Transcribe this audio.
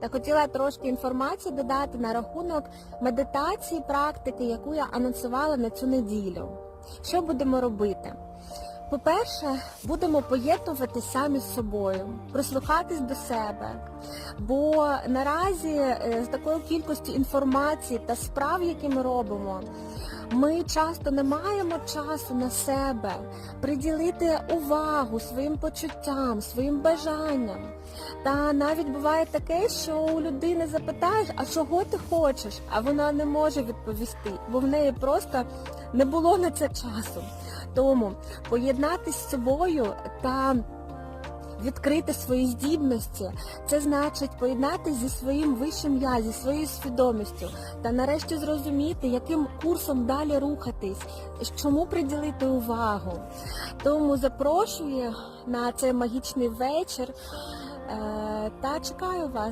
Та хотіла трошки інформації додати на рахунок медитації, практики, яку я анонсувала на цю неділю. Що будемо робити? По-перше, будемо поєднувати самі з собою, прислухатись до себе. Бо наразі е, з такою кількістю інформації та справ, які ми робимо, ми часто не маємо часу на себе приділити увагу своїм почуттям, своїм бажанням. Та навіть буває таке, що у людини запитаєш, а чого ти хочеш, а вона не може відповісти, бо в неї просто не було на це часу. Тому поєднатися з собою та відкрити свої здібності, це значить поєднатися зі своїм вищим я, зі своєю свідомістю та нарешті зрозуміти, яким курсом далі рухатись, чому приділити увагу. Тому запрошую на цей магічний вечір е, та чекаю вас.